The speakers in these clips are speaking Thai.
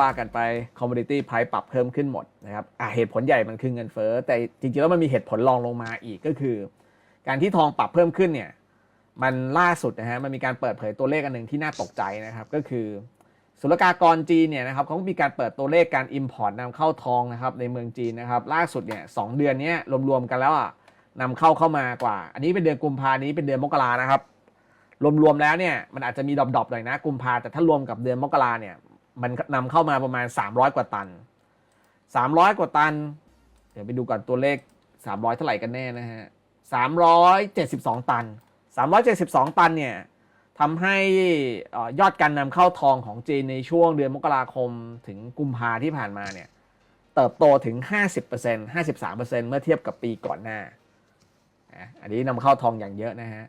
ว่ากันไป commodity price ปรับเพิ่มขึ้นหมดนะครับอะเหตุผลใหญ่มันคือเงินเฟ้อแต่จริงๆแล้วมันมีเหตุผลรองลงมาอีกก็คือ การที่ทองปรับเพิ่มขึ้นเนี่ยมันล่าสุดนะฮะมันมีการเปิดเผยตัวเลขอันหนึ่งที่น่าตกใจนะครับก็คือศุลกากรจีนเนี่ยนะครับเขาก็มีการเปิดตัวเลขการ import นำเข้าทองนะครับในเมืองจีนนะครับล่าสุดเนี่ยสองเดือนนี้รวมๆกันแล้วอะนำเข้าเข้ามากว่า อันนี้เป็นเดือนกุมภานี้เป็นเดือนมกรานะครับรวมๆแล้วเนี่ยมันอาจจะมีดรอปๆหน่อยนะกุมภาแต่ถ้ารวมกับเดือนมกราเนี่ย มันนำเข้ามาประมาณ 300 กว่าตัน 300 กว่าตัน เดี๋ยวไปดูก่อนตัวเลข 300 เท่าไหร่กันแน่นะฮะ 372 ตัน 372 ตันเนี่ยทำให้ยอดการนำเข้าทองของจีนในช่วงเดือนมกราคมถึงกุมภาที่ผ่านมาเนี่ยเติบโตถึง 50% 53%เมื่อเทียบกับปีก่อนหน้า อันนี้นำเข้าทองอย่างเยอะนะฮะ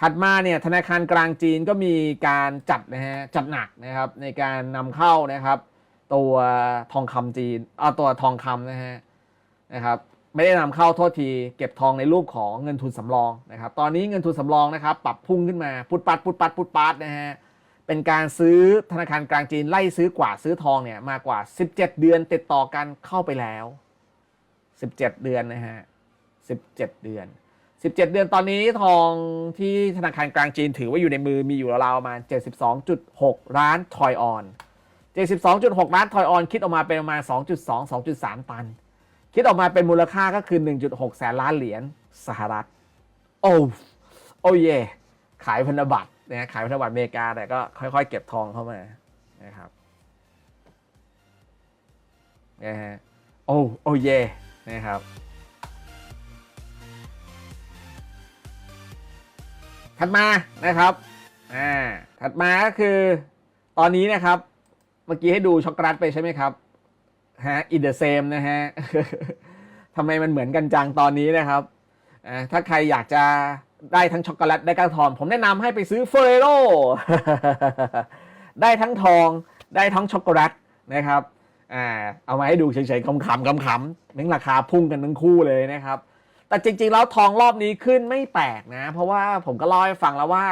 ถัดมาเนี่ยธนาคารกลางจีนก็มีการจัดนะฮะจัดหนักนะครับในการนำเข้านะครับ ตัวทองคำจีนเอาตัวทองคำนะฮะนะครับไม่ได้นำเข้าโทษทีเก็บทองในรูปของเงินทุนสำรองนะครับ ตอนนี้เงินทุนสำรองนะครับ ปรับพุ่งขึ้นมาปุดปัดปุดปัดปุดปัดนะฮะเป็นการซื้อธนาคารกลางจีนไล่ซื้อกว่าซื้อทองเนี่ยมากกว่า 17 เดือนติดต่อกันเข้าไปแล้ว 17 เดือนนะฮะ17 เดือน 17 เดือนตอนนี้ทองที่ธนาคารกลางจีนถือว่าอยู่ในมือมีอยู่ราวๆประมาณ 72.6 ล้านทอยออน 72.6 ล้านทอยออนคิดออกมาเป็นประมาณ 2.2 2.3 ตัน คิดออกมาเป็นมูลค่าก็คือ 1.6 แสนล้านเหรียญสหรัฐ โอ้โอ้เย่ขายพันธบัตรนะขายพันธบัตรอเมริกาแต่ก็ค่อยๆ เก็บทองเข้ามานะครับนะฮะโอ้โอ้เย่นะครับ ถัดมานะครับอ่าถัดมาก็คือตอนนี้นะครับ เมื่อกี้ให้ดูช็อกโกแลตไปใช่ไหมครับฮะ in the same นะฮะทำไมมันเหมือนกันจังตอนนี้นะครับอ่าถ้าใครอยากจะได้ทั้งช็อกโกแลตได้ทั้งทองผมแนะนำให้ไปซื้อเฟรโรได้ทั้งทองได้ทั้งช็อกโกแลตนะครับอ่าเอามาให้ดูเฉยๆขำๆขำๆแม่งราคาพุ่งกันทั้งคู่เลยนะครับ แต่จริงๆ แล้วทองรอบนี้ขึ้นไม่แปลกนะ เพราะว่าผมก็เล่าให้ฟังแล้วว่า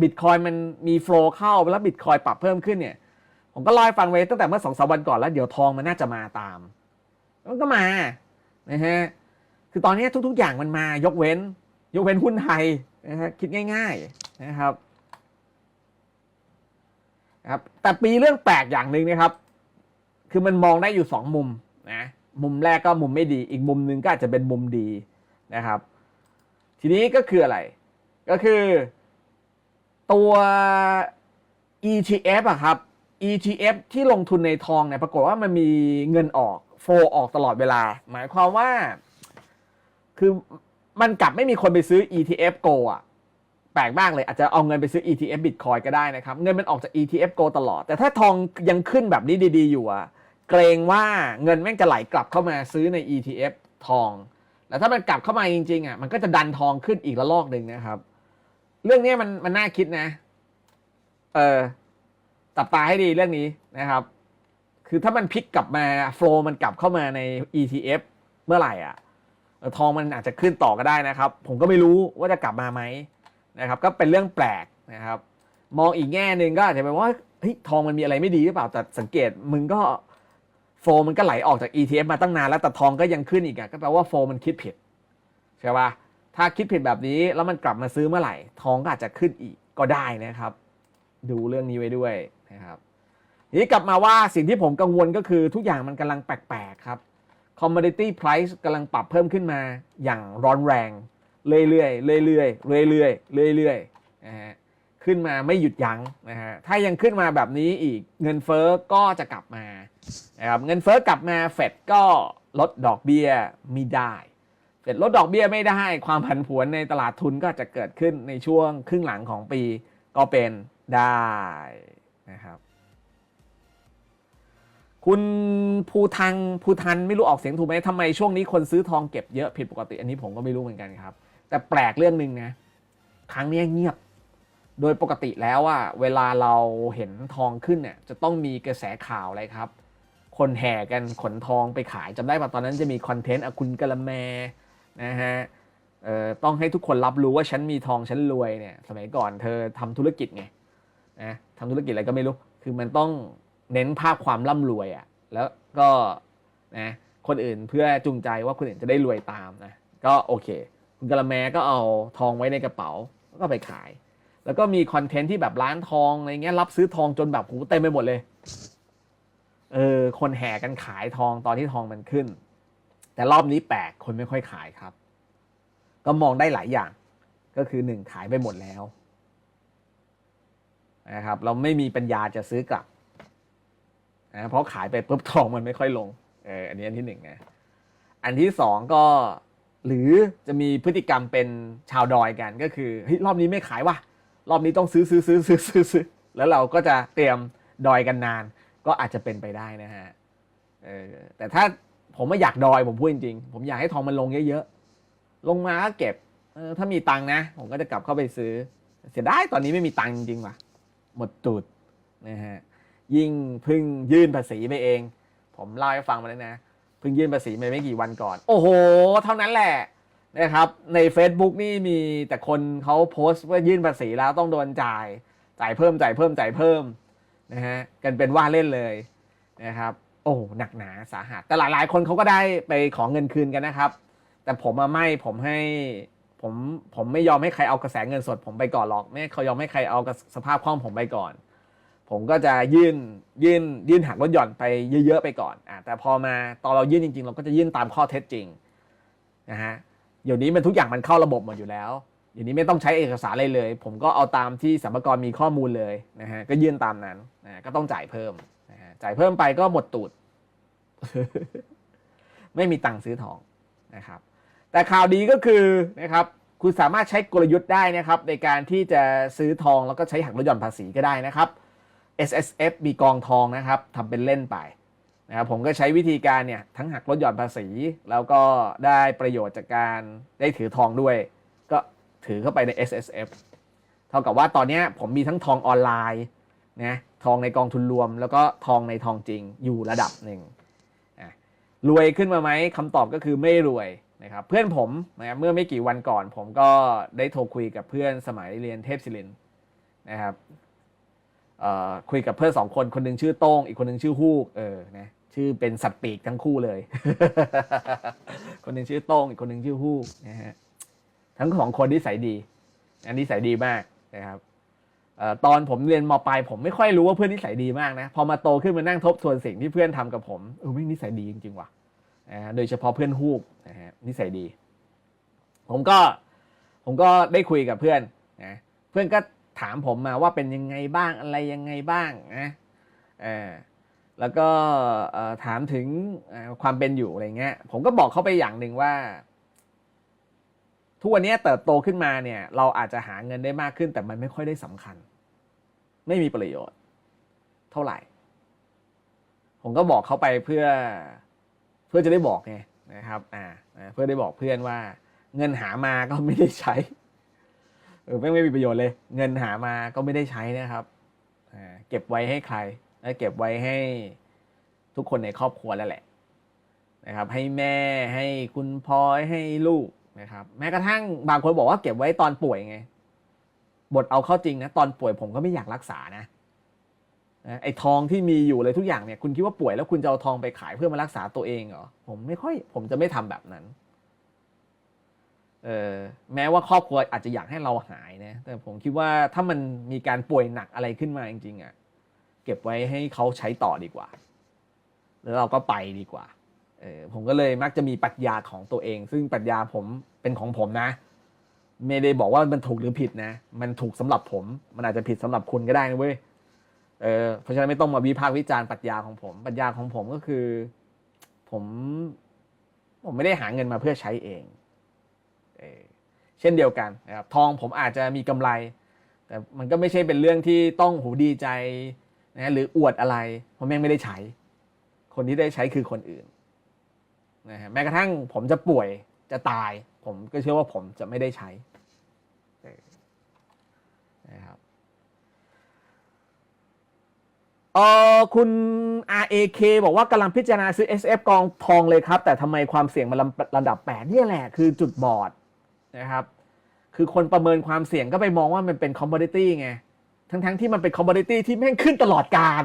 บิตคอยมันมีโฟล์เข้าแล้วบิตคอยปรับเพิ่มขึ้นเนี่ย ผมก็เล่าให้ฟังไว้ตั้งแต่เมื่อสองสวันก่อนแล้วเดี๋ยวทองมันน่าจะมาตาม มันก็มานะฮะคือตอนนี้ทุก ๆ อย่างมันมายกเว้น ยกเว้นหุ้นไทยนะฮะคิดง่าย ๆนะครับครับแต่ปีเรื่องแปลกอย่างหนึ่งนะครับ คือมันมองได้อยู่สองมุมนะมุมแรกก็มุมไม่ดี อีกมุมหนึ่งก็อาจจะเป็นมุมดี นะครับ ทีนี้ก็คืออะไร ก็คือตัว ETF อะครับ ETF ที่ลงทุนในทองเนี่ยปรากฏว่ามันมีเงินออกโฟออกตลอดเวลา หมายความว่า คือมันกลับไม่มีคนไปซื้อ ETF Go อะแปลกมากเลยอาจจะเอาเงินไปซื้อ ETF Bitcoin ก็ได้นะครับ เงินมันออกจาก ETF Go ตลอด แต่ถ้าทองยังขึ้นแบบนี้ดี ๆ อยู่อะเกรงว่าเงินแม่งจะไหลกลับเข้ามาซื้อใน ETF ทอง แล้วถ้ามันกลับเข้ามาจริงๆอะมันก็จะดันทองขึ้นอีกระลอกหนึ่งนะครับ เรื่องนี้มันมันน่าคิดนะ เออตับตาให้ดีเรื่องนี้นะครับ คือถ้ามันพลิกกลับมาโฟล์มันกลับเข้ามาใน ETF เมื่อไหร่อะทองมันอาจจะขึ้นต่อก็ได้นะครับ ผมก็ไม่รู้ว่าจะกลับมาไหมนะครับ ก็เป็นเรื่องแปลกนะครับ มองอีกแง่หนึ่งก็อาจจะเป็นว่าเฮ้ยทองมันมีอะไรไม่ดีหรือเปล่าแต่สังเกตมึงก็ ฟมันก็ไหลออกจาก ETF มาตั้งนานแล้วแต่ทองก็ยังขึ้นอีกอะก็แปลว่าโฟมันคิดผิดใช่ปะถ้าคิดผิดแบบนี้แล้วมันกลับมาซื้อเมื่อไหร่ ทองก็อาจจะขึ้นอีกก็ได้นะครับ ดูเรื่องนี้ไว้ด้วยนะครับทีนี้กลับมาว่าสิ่งที่ผมกังวลก็คือทุกอย่างมันกำลังแปลกๆครับ commodity price กำลังปรับเพิ่มขึ้นมาอย่างร้อนแรง เรื่อยๆเรื่อยๆเรื่อยๆเรื่อยๆนะฮะ ขึ้นมาไม่หยุดยั้งนะฮะถ้ายังขึ้นมาแบบนี้อีกเงินเฟ้อก็จะกลับมานะครับเงินเฟ้อกลับมาเฟดก็ลดดอกเบี้ยไม่ได้เฟดลดดอกเบี้ยไม่ได้ ความผันผวนในตลาดทุนก็จะเกิดขึ้นในช่วงครึ่งหลังของปีก็เป็นได้นะครับคุณภูทังภูทันไม่รู้ออกเสียงถูกไหมทำไมช่วงนี้คนซื้อทองเก็บเยอะผิดปกติอันนี้ผมก็ไม่รู้เหมือนกันครับ แต่แปลกเรื่องหนึ่งนะ ครั้งนี้เงียบ โดยปกติแล้วอะเวลาเราเห็นทองขึ้นเนี่ยจะต้องมีกระแสข่าวอะไรครับ คนแห่กันขนทองไปขายจำได้ป่ะตอนนั้นจะมีคอนเทนต์อคุณกะละแมนะฮะเอ่อต้องให้ทุกคนรับรู้ว่าฉันมีทองฉันรวยเนี่ยสมัยก่อนเธอทำธุรกิจไงนะทำธุรกิจอะไรก็ไม่รู้ คือมันต้องเน้นภาพความร่ำรวยอะ่ะแล้วก็นะคนอื่นเพื่อจูงใจว่าคนอื่นจะได้รวยตามนะก็โอเค คุณกะละแมก็เอาทองไว้ในกระเป๋าแล้วก็ไปขาย แล้วก็มีคอนเทนต์ที่แบบร้านทองอะไรเงี้ยรับซื้อทองจนแบบหูเต็มไปหมดเลย เออ คนแห่กันขายทองตอนที่ทองมันขึ้น แต่รอบนี้แปลกคนไม่ค่อยขายครับ ก็มองได้หลายอย่าง ก็คือหนึ่งขายไปหมดแล้วนะครับเราไม่มีปัญญาจะซื้อกลับนะเพราะขายไปปุ๊บทองมันไม่ค่อยลงเอออันนี้อันที่หนึ่งนะอันที่สองก็ หรือจะมีพฤติกรรมเป็นชาวดอยกันก็คือเฮ้ยรอบนี้ไม่ขายว่ะ รอบนี้ต้องซื้อซื้อซื้อซื้อซื้อซื้อแล้วเราก็จะเตรียมดอยกันนาน ก็อาจจะเป็นไปได้นะฮะเออแต่ถ้าผมไม่อยากดอยผมพูดจริงๆผมอยากให้ทองมันลงเยอะๆลงมาก็เก็บเออถ้ามีตังนะ ผมก็จะกลับเข้าไปซื้อ เสียดายตอนนี้ไม่มีตังจริงๆว่ะ หมดตูดนะฮะยิ่งพึ่งยื่นภาษีไปเอง ผมเล่าให้ฟังมาแล้วนะ เพิ่งยื่นภาษีไปไม่กี่วันก่อน โอ้โห เท่านั้นแหละ นะครับใน Facebook นี่มีแต่คนเขาโพสต์ว่ายื่นภาษีแล้วต้องโดนจ่าย จ่ายเพิ่มจ่ายเพิ่มจ่ายเพิ่มนะฮะกันเป็นว่าเล่นเลยนะครับโอ้หนักหนาสาหัสแต่หลายๆ คนเขาก็ได้ไปขอเงินคืนกันนะครับ แต่ผมมาไม่ผมให้ผมผมไม่ยอมให้ใครเอากระแสเงินสดผมไปก่อนหรอกไม่เขายอมให้ใครเอากสภาพคล่องผมไปก่อน ผมก็จะยื่นยื่นยื่นหักลดหย่อนไปเยอะๆไปก่อนอ่าแต่พอมาตอนเรายื่นจริงๆ เราก็จะยื่นตามข้อเท็จจริงนะฮะ เดี๋ยวนี้มันทุกอย่างมันเข้าระบบหมดอยู่แล้วเดี๋ยวนี้ไม่ต้องใช้เอกสารอะไรเลย ผมก็เอาตามที่สัมภากรมีข้อมูลเลยนะฮะก็ยื่นตามนั้นนะก็ต้องจ่ายเพิ่มนะฮะจ่ายเพิ่มไปก็หมดตูด ไม่มีตังค์ซื้อทองนะครับ แต่ข่าวดีก็คือนะครับคุณสามารถใช้กลยุทธ์ได้นะครับ ในการที่จะซื้อทองแล้วก็ใช้หักลดหย่อนภาษีก็ได้นะครับ S S F มีกองทองนะครับทำเป็นเล่นไป นะครับผมก็ใช้วิธีการเนี่ยทั้งหักลดหย่อนภาษี แล้วก็ได้ประโยชน์จากการได้ถือทองด้วย ก็ถือเข้าไปใน S S F เท่ากับว่าตอนนี้ผมมีทั้งทองออนไลน์นะทองในกองทุนรวม แล้วก็ทองในทองจริงอยู่ระดับหนึ่งอะรวยขึ้นมาไหมคำตอบก็คือไม่รวยนะครับเพื่อนผมนะครับเมื่อไม่กี่วันก่อน ผมก็ได้โทรคุยกับเพื่อนสมัยเรียนเทพศิรินนะครับคุยกับเพื่อนสองคนคนหนึ่งชื่อโต้งอีกคนหนึ่งชื่อฮูกเออนะ ชื่อเป็นสัตว์ปีกทั้งคู่เลย คนหนึ่งชื่อโต้งอีกคนหนึ่งชื่อฮูกนะฮะทั้งสองคนนิสัยดี อันนี้ใสัยดีมากนะครับอตอนผมเรียนมปลายผมไม่ค่อยรู้ว่าเพื่อนนิสัยดีมากนะ พอมาโตขึ้นมานั่งทบทวนสิ่งที่เพื่อนทำกับผมเออไม่นิสัยดีจริงๆว่ะนะฮะโดยเฉพาะเพื่อนฮูกนะฮะนิสัยดี ผมก็ผมก็ได้คุยกับเพื่อนนะเพื่อนก็ถามผมมาว่าเป็นยังไงบ้างอะไรยังไงบ้างนะเออ แล้วก็ถามถึงความเป็นอยู่อะไรเงี้ย ผมก็บอกเขาไปอย่างหนึ่งว่า ทุกวันนี้เติบโตขึ้นมาเนี่ย เราอาจจะหาเงินได้มากขึ้น แต่มันไม่ค่อยได้สำคัญ ไม่มีประโยชน์ เท่าไหร่ ผมก็บอกเขาไปเพื่อเพื่อจะได้บอกไงนะครับ อ่าอ่าเพื่อได้บอกเพื่อนว่า เงินหามาก็ไม่ได้ใช้เออไม่ไม่มีประโยชน์เลย เงินหามาก็ไม่ได้ใช้นะครับ อ่า เก็บไว้ให้ใคร และเก็บไว้ให้ทุกคนในครอบครัวแล้วแหละนะครับให้แม่ให้คุณพลอยให้ลูกนะครับแม้กระทั่งบางคนบอกว่าเก็บไว้ตอนป่วยไงบทเอาเข้าจริงนะตอนป่วยผมก็ไม่อยากรักษานะไอ้ทองที่มีอยู่เลยทุกอย่างเนี่ยคุณคิดว่าป่วยแล้วคุณจะเอาทองไปขายเพื่อมารักษาตัวเองเหรอผมไม่ค่อย ผมจะไม่ทำแบบนั้นเออแม้ว่าครอบครัวอาจจะอยากให้เราหายนะแต่ผมคิดว่าถ้ามันมีการป่วยหนักอะไรขึ้นมาจริงๆอะ่ะ เก็บไว้ให้เขาใช้ต่อดีกว่า แล้วเราก็ไปดีกว่าเออผมก็เลยมักจะมีปรัชญาของตัวเอง ซึ่งปรัชญาผมเป็นของผมนะ ไม่ได้บอกว่ามันถูกหรือผิดนะ มันถูกสำหรับผม มันอาจจะผิดสำหรับคุณก็ได้นะเว้ยเออเพราะฉะนั้นไม่ต้องมาวิพากษ์วิจารณ์ปรัชญาของผมปรัชญาของผมก็คือ ผมผมไม่ได้หาเงินมาเพื่อใช้เองเออเช่นเดียวกันนะครับทองผมอาจจะมีกำไร แต่มันก็ไม่ใช่เป็นเรื่องที่ต้องหูดีใจ นะหรืออวดอะไรเพราะแม่งไม่ได้ใช้ คนที่ได้ใช้คือคนอื่นนะฮะแม้กระทั่งผมจะป่วยจะตาย ผมก็เชื่อว่าผมจะไม่ได้ใช้นะครับเออคุณ RAK บอกว่ากำลังพิจารณาซื้อ SF กองทองเลยครับ แต่ทำไมความเสี่ยงมันระดับแปดนี่ยแหละ คือจุดบอดนะครับ คือคนประเมินความเสี่ยงก็ไปมองว่ามันเป็นคอมม o ดิตี้ไง ทั้งๆที่มันเป็นคอมม o ดิตี้ที่แม่งขึ้นตลอดการ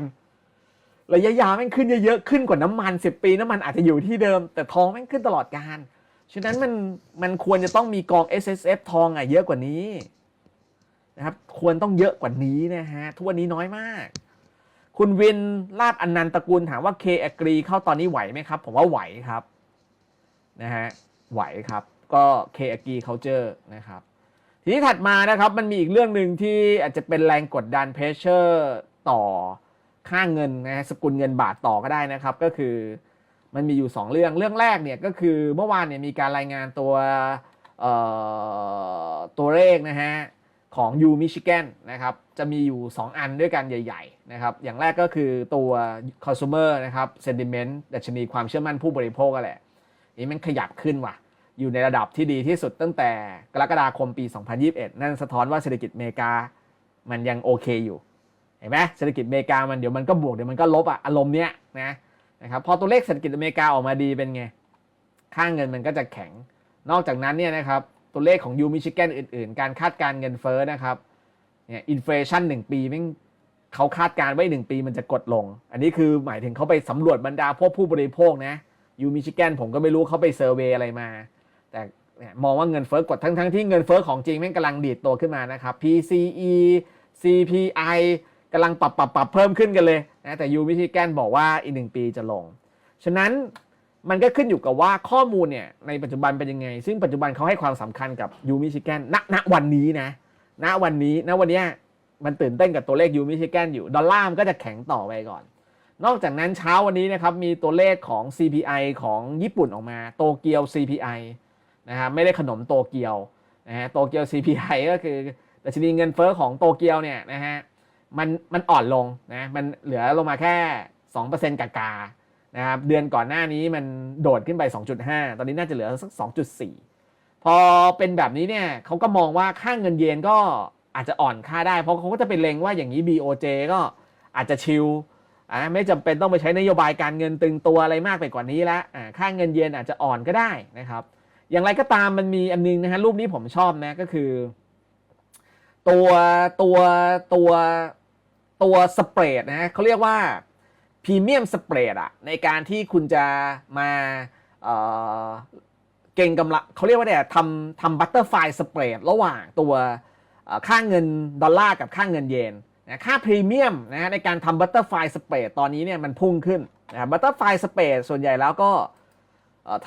ระยะยาวแม่งขึ้นเยอะๆขึ้นกว่าน้ำมันสิบปีน้ำมันอาจจะอยู่ที่เดิม แต่ทองแม่งขึ้นตลอดการฉะนั้นมันมันควรจะต้องมีกอง S S F ทองอะเยอะกว่านี้นะครับ ควรต้องเยอะกว่านี้นะฮะทุกวันนี้น้อยมาก คุณวินลาบอันนันต์ตระกูลถามว่า K Agree เข้าตอนนี้ไหวไหมครับ ผมว่าไหวครับนะฮะไหวครับ ก็ K Agree Culture นะครับ ทีนี้ถัดมานะครับมันมีอีกเรื่องหนึ่งที่อาจจะเป็นแรงกดดันเพรสเชอร์ต่อค่าเงินนะฮะสกุลเงินบาทต่อก็ได้นะครับ ก็คือมันมีอยู่ 2 เรื่องเรื่องแรกเนี่ยก็คือเมื่อวานเนี่ยมีการรายงานตัวเอ่อตัวเลขนะฮะของ U Michigan นะครับจะมีอยู่ 2 อันด้วยกันใหญ่ ๆ นะครับ อย่างแรกก็คือตัว consumer นะครับ sentiment ดัชนีความเชื่อมั่นผู้บริโภคก็แหละนี่มันขยับขึ้นว่ะ อยู่ในระดับที่ดีที่สุดตั้งแต่กรกฎาคมปี 2021 นั่นสะท้อนว่าเศรษฐกิจอเมริกามันยังโอเคอยู่เห็นไหมเศรษฐกิจอเมริกามันเดี๋ยวมันก็บวกเดี๋ยวมันก็ลบอะอารมณ์เนี้ยนะนะครับพอตัวเลขเศรษฐกิจอเมริกาออกมาดีเป็นไงค่าเงินมันก็จะแข็ง นอกจากนั้นเนี่ยนะครับตัวเลขของยูมิชิแกนอื่นๆ การคาดการเงินเฟ้อนะครับเนี่ยอินฟลชันหนึ่งปีแม่งเขาคาดการไว้หนึ่งปีมันจะกดลง อันนี้คือหมายถึงเขาไปสำรวจบรรดาพวกผู้บริโภคนะยูมิชิแกนผมก็ไม่รู้เขาไปเซอร์เวยอะไรมา แต่มองว่าเงินเฟ้อกดทั้งทั้งๆที่เงินเฟ้อของจริงแม่งกำลังดีดตัวขึ้นมานะครับ PCE CPI กำลังปรับปรับปรับเพิ่มขึ้นกันเลยนะแต่ยูมิชิแกนบอกว่าอีกหนึ่งปีจะลง ฉะนั้นมันก็ขึ้นอยู่กับว่าข้อมูลเนี่ยในปัจจุบันเป็นยังไง ซึ่งปัจจุบันเขาให้ความสำคัญกับยูมิชิแกนณณวันนี้นะณวันนี้ณวันนี้มันตื่นเต้นกับตัวเลขยูมิชิแกนอยู่ ดอลลาร์มันก็จะแข็งต่อไปก่อน นอกจากนั้นเช้าวันนี้นะครับมีตัวเลขของ CPI ของญี่ปุ่นออกมา โตเกียว CPI นะครับไม่ได้ขนมโตเกียวนะฮะโตเกียว CPI ก็คือดัชนีเงินเฟ้อของโตเกียวเนี่ยนะฮะมันมันอ่อนลงนะมันเหลือลงมาแค่ 2%กากานะครับเดือนก่อนหน้านี้มันโดดขึ้นไป 2.5 ตอนนี้น่าจะเหลือสัก 2.4 พอเป็นแบบนี้เนี่ยเขาก็มองว่าค่าเงินเยนก็อาจจะอ่อนค่าได้ เพราะเขาก็จะเป็นเลงว่าอย่างนี้ BOJ ก็อาจจะชิลอ่าไม่จำเป็นต้องไปใช้นโยบายการเงินตึงตัวอะไรมากไปกว่านี้แล้วอ่าค่าเงินเยนอาจจะอ่อนก็ได้นะครับ อย่างไรก็ตามมันมีอันนึงนะฮะรูปนี้ผมชอบนะก็คือ ตัวตัวตัวตัวสเปรดนะฮะเขาเรียกว่าพรีเมียมสเปรดอะในการที่คุณจะมาเออเก่งกำไรเขาเรียกว่าเนี่ยทำทำบัตเตอร์ไฟสเปรดระหว่างตัวค่าเงินดอลลาร์กับค่าเงินเยนนะค่าพรีเมียมนะฮะในการทำบัตเตอร์ไฟสเปรดตอนนี้เนี่ยมันพุ่งขึ้นนะบัตเตอร์ไฟสเปรดส่วนใหญ่แล้วก็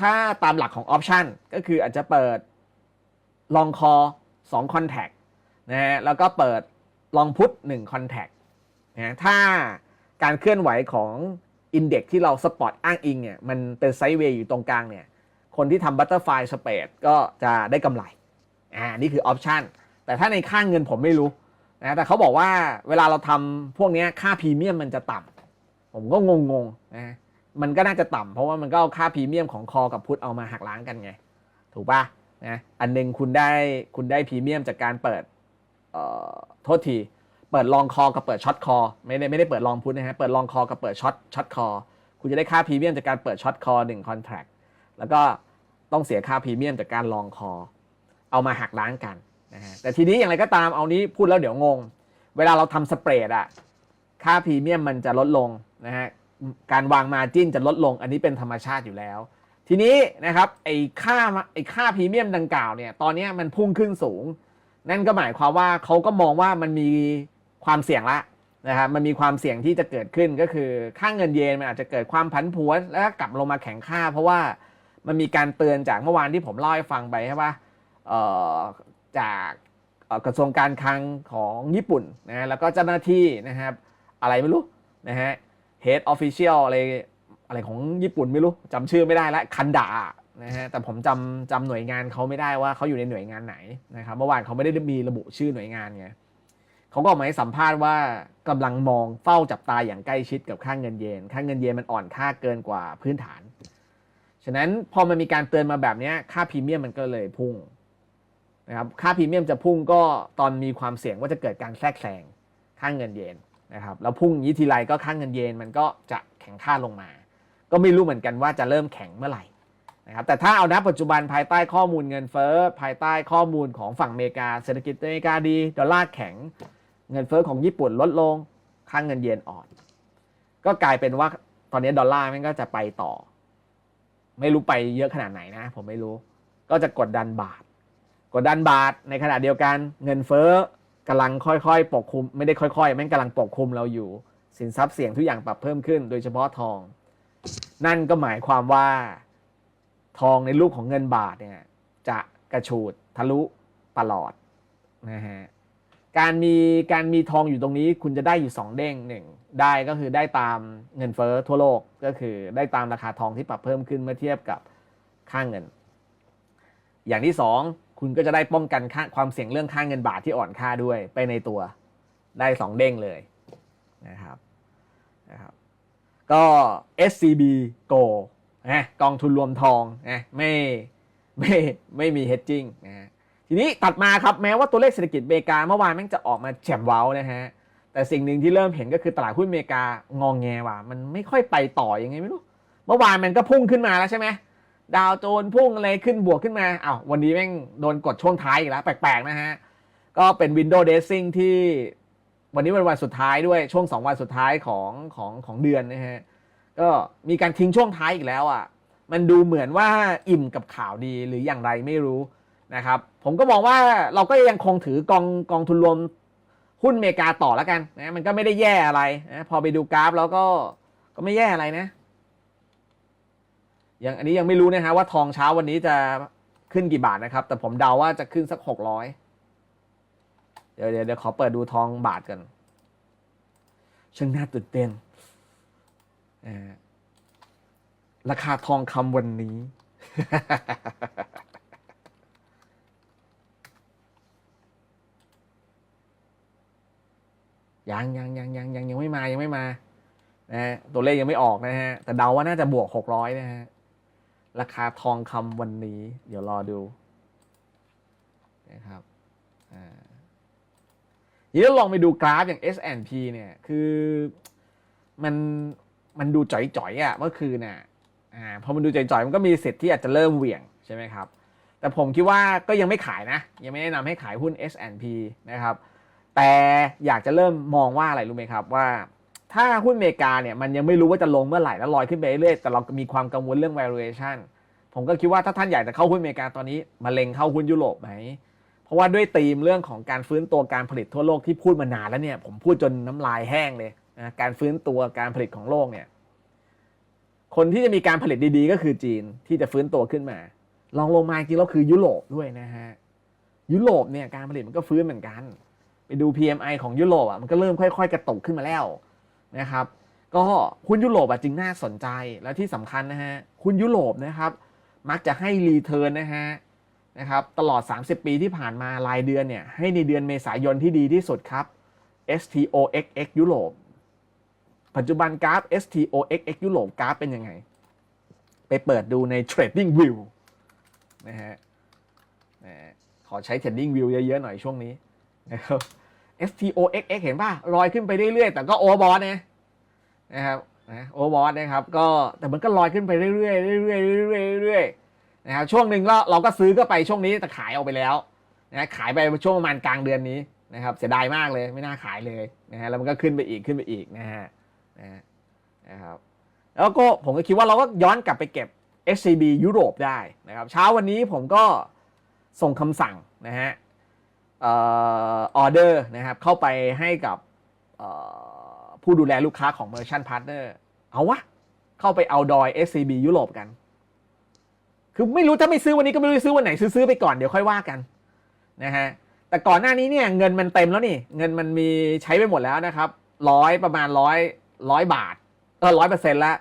ถ้าตามหลักของออปชันก็คืออาจจะเปิดลองคอ2คอนแทคนะฮะแล้วก็เปิดลองพุท1คอนแทคนะถ้าการเคลื่อนไหวของอินเด็กที่เราสปอตอ้างอิงเนี่ยมันเป็นไซด์เวย์อยู่ตรงกลางเนี่ยคนที่ทำบัตเตอร์ไฟสเปดก็จะได้กำไรอ่านี่คือออปชันแต่ถ้าในค่างเงินผมไม่รู้นะแต่เขาบอกว่าเวลาเราทำพวกนี้ค่าพรีเมียมมันจะต่ำผมก็งงๆนะ มันก็น่าจะต่ำเพราะว่ามันก็เอาค่าพรีเมียมของคอกับพุทเอามาหักล้างกันไง ถูกปะนะอันหนึงคุณได้คุณได้พรีเมียมจากการเปิดเอ่อโทษทีเปิดลองคอกับเปิดช็อตคอไม่ได้ไม่ได้เปิดลองพุทนะฮะเปิดลองคอกับเปิดช็อตช็อตคอคุณจะได้ค่าพรีเมียมจากการเปิดช็อตคอหนึ่งคอนแทคแล้วก็ต้องเสียค่าพรีเมียมจากการลองคอ เอามาหักล้างกันนะฮะแต่ทีนี้อย่างไรก็ตามเอานี้พูดแล้วเดี๋ยวงง เวลาเราทำสเปรดอะค่าพรีเมียมมันจะลดลงนะฮะ การวางมาจิ้นจะลดลง อันนี้เป็นธรรมชาติอยู่แล้ว ทีนี้นะครับไอ้ค่าไอ้ค่าพรีเมียมดังกล่าวเนี่ยตอนนี้มันพุ่งขึ้นสูง นั่นก็หมายความว่าเขาก็มองว่ามันมีความเสี่ยงละนะครับมันมีความเสี่ยงที่จะเกิดขึ้นก็คือค่าเงินเยนมันอาจจะเกิดความผันผวนแล้วกลับลงมาแข็งค่า เพราะว่ามันมีการเตือนจากเมื่อวานที่ผมเล่าให้ฟังไปใช่ปะจากกระทรวงการคลังของญี่ปุ่นนะแล้วก็เจ้าหน้าที่นะครับ อะไรไม่รู้นะฮะ head official อะไรอะไรของญี่ปุ่นไม่รู้จำชื่อไม่ได้ละคันดานะฮะแต่ผมจำจำหน่วยงานเขาไม่ได้ว่าเขาอยู่ในหน่วยงานไหนนะครับเมื่อวานเขาไม่ได้มีระบุชื่อหน่วยงานไงเขาก็ออกมาให้สัมภาษณ์ว่ากำลังมองเฝ้าจับตาอย่างใกล้ชิดกับค่าเงินเยนค่าเงินเยนมันอ่อนค่าเกินกว่าพื้นฐาน ฉะนั้นพอมันมีการเตือนมาแบบนี้ค่าพรีเมียมมันก็เลยพุ่งนะครับค่าพรีเมียมจะพุ่งก็ตอนมีความเสี่ยงว่าจะเกิดการแทรกแซงค่าเงินเยน นะครับแล้วพุ่งอยางนี้ทีไรก็ค่างเงินเยนมันก็จะแข็งค่าลงมา ก็ไม่รู้เหมือนกันว่าจะเริ่มแข็งเมื่อไหร่นะครับแต่ถ้าเอาณปัจจุบันภายใต้ข้อมูลเงินเฟ้อภายใต้ข้อมูลของฝั่งอเมริกาเศรษฐกิจอเมริกาดีดอลลาร์แข็ง เงินเฟ้อของญี่ปุ่นลดลงค่างเงินเยนอ่อน ก็กลายเป็นว่าตอนนี้ดอลลาร์มันก็จะไปต่อ ไม่รู้ไปเยอะขนาดไหนนะ ผมไม่รู้ ก็จะกดดันบาท กดดันบาทในขณะเดียวกันเงินเฟ้อ กำลังค่อยๆปกคลุมไม่ได้ค่อยๆแม่งกำลังปกคลุมเราอยู่ สินทรัพย์เสี่ยงทุกอย่างปรับเพิ่มขึ้น โดยเฉพาะทอง นั่นก็หมายความว่า ทองในรูปของเงินบาทเนี่ยจะกระฉูดทะลุตลอดนะฮะการมีการมีทองอยู่ตรงนี้คุณจะได้อยู่สองเด้งหนึ่งได้ก็คือได้ตามเงินเฟ้อทั่วโลกก็คือได้ตามราคาทองที่ปรับเพิ่มขึ้นเมื่อเทียบกับค่าเงิน อย่างที่สอง คุณก็จะได้ป้องกันค่าความเสี่ยงเรื่องค่าเงินบาทที่อ่อนค่าด้วยไปในตัวได้สองเด้งเลยนะครับนะครับ ก็ SCB Go นะกองทุนรวมทองนะไม่ไม่ไม่มี hedging นะทีนี้ตัดมาครับแม้ว่าตัวเลขเศรษฐกิจอเมริกาเมื่อวานแม่งจะออกมาแฉมเว้านะฮะแต่สิ่งหนึ่งที่เริ่มเห็นก็คือตลาดหุ้นอเมริกางองแงว่ะมันไม่ค่อยไปต่อยังไงไม่รู้ เมื่อวานมันก็พุ่งขึ้นมาแล้วใช่ไหม ดาวโจนพุ่งอะไรขึ้นบวกขึ้นมาอ้าววันนี้แม่งโดนกดช่วงท้ายอีกแล้ว แปลกๆนะฮะ ก็เป็นวินโดว์เดซซิ่งที่วันนี้เป็นวันสุดท้ายด้วยช่วง 2 วันสุดท้ายของของของเดือนนะฮะ ก็มีการทิ้งช่วงท้ายอีกแล้วอะ มันดูเหมือนว่าอิ่มกับข่าวดีหรืออย่างไรไม่รู้นะครับ ผมก็มองว่าเราก็ยังคงถือกองกองทุนรวมหุ้นอเมริกาต่อแล้วกันนะมันก็ไม่ได้แย่อะไรนะพอไปดูกราฟแล้วก็ก็ไม่แย่อะไรนะ ยังอันนี้ยังไม่รู้นะฮะว่าทองเช้าวันนี้จะขึ้นกี่บาทนะครับ แต่ผมเดาว่าจะขึ้นสักหกร้อยเดี๋ยวเดี๋ยวเดี๋ยวขอเปิดดูทองบาทกันช่างน่าตื่นเต้นราคาทองคำวันนี้ ยังยังยังยังยังยังไม่มายังไม่มานะตัวเลขยังไม่ออกนะฮะ แต่เดาว่าน่าจะบวกหกร้อยนะฮะ ราคาทองคำวันนี้ เดี๋ยวรอดูนะครับอ่าทีนี้าลองไปดูกราฟอย่าง S&P เนี่ย คือมันมันดูจ่อยๆอะเมื่อคืนน่ะอ่าพอมันดูจ่อยๆ มันก็มีสิทธิ์ที่อาจจะเริ่มเหวี่ยงใช่ไหมครับ แต่ผมคิดว่าก็ยังไม่ขายนะ ยังไม่แนะนำให้ขายหุ้น S&P นะครับ แต่อยากจะเริ่มมองว่าอะไรรู้ไหมครับว่า ถ้าหุ้นอเมริกาเนี่ยมันยังไม่รู้ว่าจะลงเมื่อไหร่แล้วลอยขึ้นไปเรื่อยแต่เรามีความกังวลเรื่อง valuation ผมก็คิดว่าถ้าท่านอยากจะเข้าหุ้นอเมริกาตอนนี้มาเล็งเข้าหุ้นยุโรปไหมเพราะว่าด้วยธีมเรื่องของการฟื้นตัวการผลิตทั่วโลกที่พูดมานานแล้วเนี่ยผมพูดจนน้ำลายแห้งเลยนะการฟื้นตัวการผลิตของโลกเนี่ยคนที่จะมีการผลิตดีๆ ก็คือจีนที่จะฟื้นตัวขึ้นมาลองลงมาจริงแล้วคือยุโรปด้วยนะฮะยุโรปเนี่ยการผลิตมันก็ฟื้นเหมือนกัน ไปดู PMI ของยุโรปอะมันก็เริ่มค่อย ๆ กระตุกขึ้นมาแล้ว นะครับ ก็หุ้นยุโรปอะจึงน่าสนใจและที่สำคัญนะฮะหุ้นยุโรปนะครับ มักจะให้รีเทิร์นนะฮะนะครับตลอด 30 ปีที่ผ่านมารายเดือนเนี่ยให้ในเดือนเมษายนที่ดีที่สุดครับ STOXX ยุโรปปัจจุบันกราฟ STOXX ยุโรปกราฟเป็นยังไง ไปเปิดดูใน Trading View นะฮะนะฮะขอใช้ Trading View เยอะๆหน่อยช่วงนี้นะครับ STOXX เห็นป่ะลอยขึ้นไปเรื่อยๆ แต่ก็โอเวอร์บอทนะนะครับนะโอเวอร์บอทนะครับก็แต่มันก็ลอยขึ้นไปเรื่อยๆเรื่อยๆเรื่อยๆเรื่อยๆนะครับช่วงหนึ่งเราเราก็ซื้อก็ไปช่วงนี้แต่ขายออกไปแล้วนะขายไปช่วงประมาณกลางเดือนนี้นะครับเสียดายมากเลยไม่น่าขายเลยนะฮะแล้วมันก็ขึ้นไปอีกขึ้นไปอีกนะฮะนะฮะนะครับแล้วก็ผมก็คิดว่าเราก็ย้อนกลับไปเก็บ SCB ยุโรปได้นะครับเช้าวันนี้ผมก็ส่งคำสั่งนะฮะ ออเดอร์นะครับเข้าไปให้กับผู้ดูแลลูกค้าของ Merchant Partner เอาวะ เข้าไปเอาดอย SCB ยุโรปกัน คือไม่รู้ถ้าไม่ซื้อวันนี้ก็ไม่รู้ซื้อวันไหนซื้อซื้อไปก่อนเดี๋ยวค่อยว่ากันนะฮะแต่ก่อนหน้านี้เนี่ยเงินมันเต็มแล้วนี่ เงินมันมีใช้ไปหมดแล้วนะครับร้อยประมาณร้อยร้อยบาทเออร้อยเปอร์เซ็นต์ละ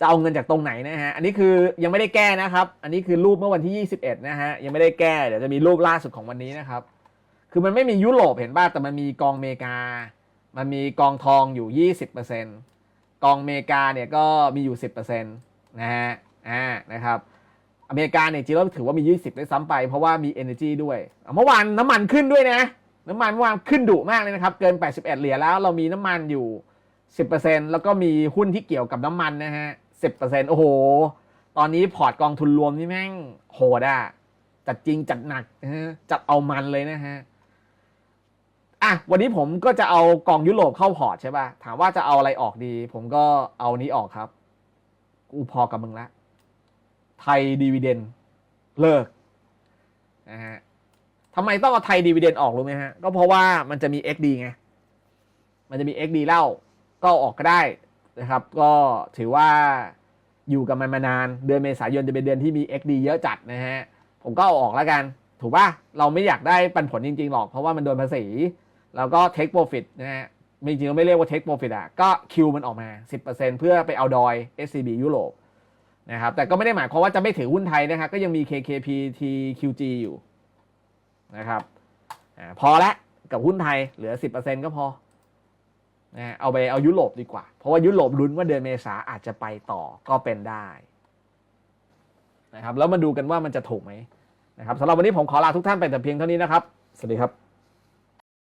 จะเอาเงินจากตรงไหนนะฮะ อันนี้คือยังไม่ได้แก้นะครับ อันนี้คือรูปเมื่อวันที่ 21 นะฮะ ยังไม่ได้แก้ เดี๋ยวจะมีรูปล่าสุดของวันนี้นะครับ คือมันไม่มียุโรปเห็นป่ะแต่มันมีกองเมกา มันมีกองทองอยู่ 20%กองเมกาเนี่ยก็มีอยู่ 10%นะฮะ อ่า นะครับ อเมริกาเนี่ยจริงแล้วถือว่ามี 20ด้ซ้ำไป เพราะว่ามี energy ด้วย เมื่อวานน้ำมันขึ้นด้วยนะ น้ำมันเมื่อวานขึ้นดุมากเลยนะครับ เกิน 81 เหรียญแล้ว เรามีน้ำมันอยู่ 10%แล้วก็มีหุ้นที่เกี่ยวกับน้ำมันนะฮะ 10%โอ้โห ตอนนี้พอร์ตกองทุนรวมนี่แม่งโหดอะจัดจริงจัดหนักนะฮะ จัดเอามันเลยนะฮะ อะวันนี้ผมก็จะเอากองยุโรปเข้าพอร์ตใช่ป่ะถามว่าจะเอาอะไรออกดี ผมก็เอานี้ออกครับ กูพอกับมึงละไทยดีวเดนเลิกนะฮะทำไมต้องเอาไทยดีวเดนออกรู้ไหมฮะ ก็เพราะว่ามันจะมี XD ไง มันจะมี XD เล่า ก็อออกก็ได้นะครับ ก็ถือว่าอยู่กับมันมานาน เดือนเมษายนจะเป็นเดือนที่มี XD เยอะจัดนะฮะ ผมก็เอาออกแล้วกัน ถูกป่ะ เราไม่อยากได้ปันผลจริงๆหรอก เพราะว่ามันโดนภาษี แล้วก็ take profit นะฮะจริงๆเราไม่เรียกว่า take profit อะก็คิวมันออกมา 10%เพื่อไปเอาดอย SCB ยุโรปนะครับแต่ก็ไม่ได้หมายความว่าจะไม่ถือหุ้นไทยนะครับก็ยังมี KKP TQG อยู่นะครับอพอละกับหุ้นไทยเหลือ 10%ก็พอนะฮะเอาไปเอายุโรปดีกว่า เพราะว่ายุโรปลุ้นว่าเดือนเมษาอาจจะไปต่อก็เป็นได้นะครับแล้วมาดูกันว่ามันจะถูกไหมนะครับสำหรับวันนี้ผมขอลาทุกท่านไปแต่เพียงเท่านี้นะครับ สวัสดีครับ